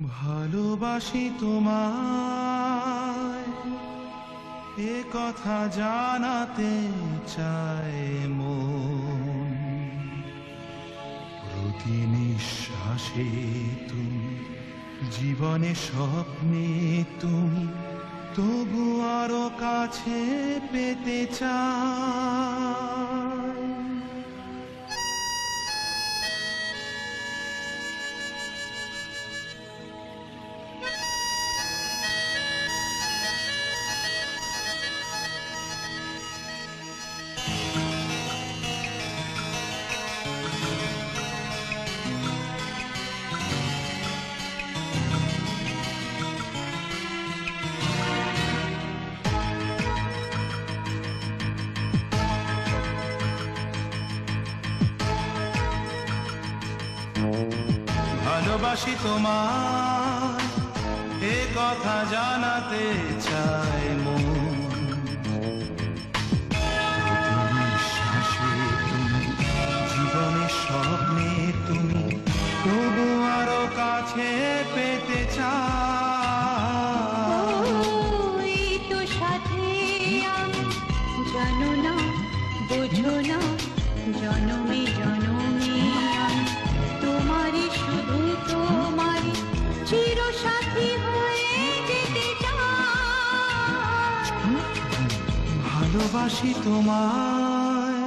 ভালোবাসি তোমায়। এ কথা জানাতে চায় মন। প্রতি নিঃশ্বাসে তুমি, জীবনে স্বপ্নে তুমি, তবু আরও কাছে পেতে চাই ভালোবাসি তোমার এ কথা জানাতে চাই মন। ভালোবাসি তোমায়।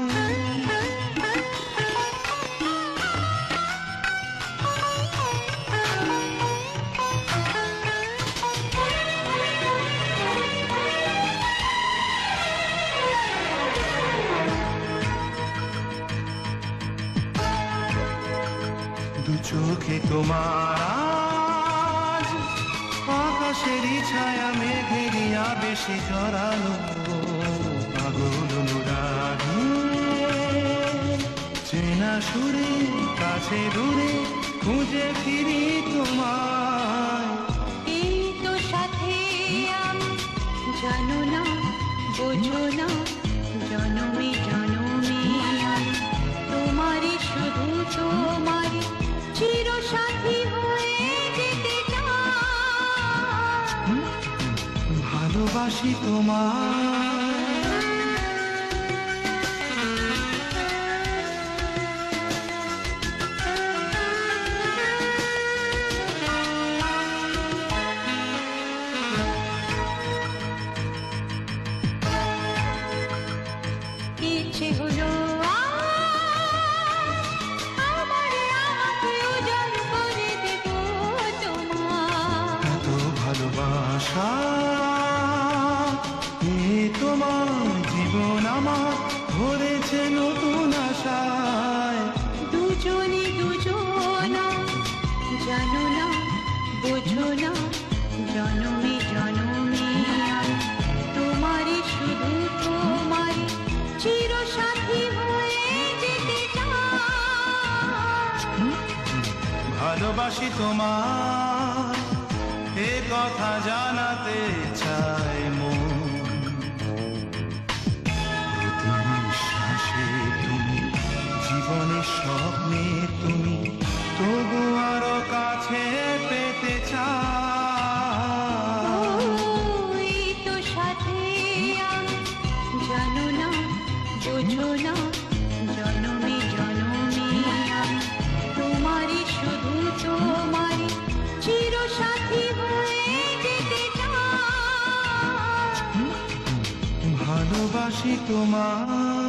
দু চোখে তোমার আজ আকাশেরই ছায়া মেঘেরিয়া বেশি জড়ালো। পাগল অনুরাগে চেনা সুরে কাছে দূরে খুঁজে ফিরি তোমায়। এই তো সাথে আমি জানো না বোঝো না জনমে জনমে তোমারই শুধু তোমারই চির সাথী হয়ে যেতে ভালোবাসি তোমায়। ভালোবাসা এ তোমার জীবন আমার ভরেছে নতুন আশায়। দুজনে দুজনা জানো না বোঝো না জনমে জনমে আমি তোমারই শুধু তোমারই চির সাথী হয়ে যেতে চাই। ভালোবাসি তোমার এ কথা জানাতে চাই মন। ভালোবাসি তোমার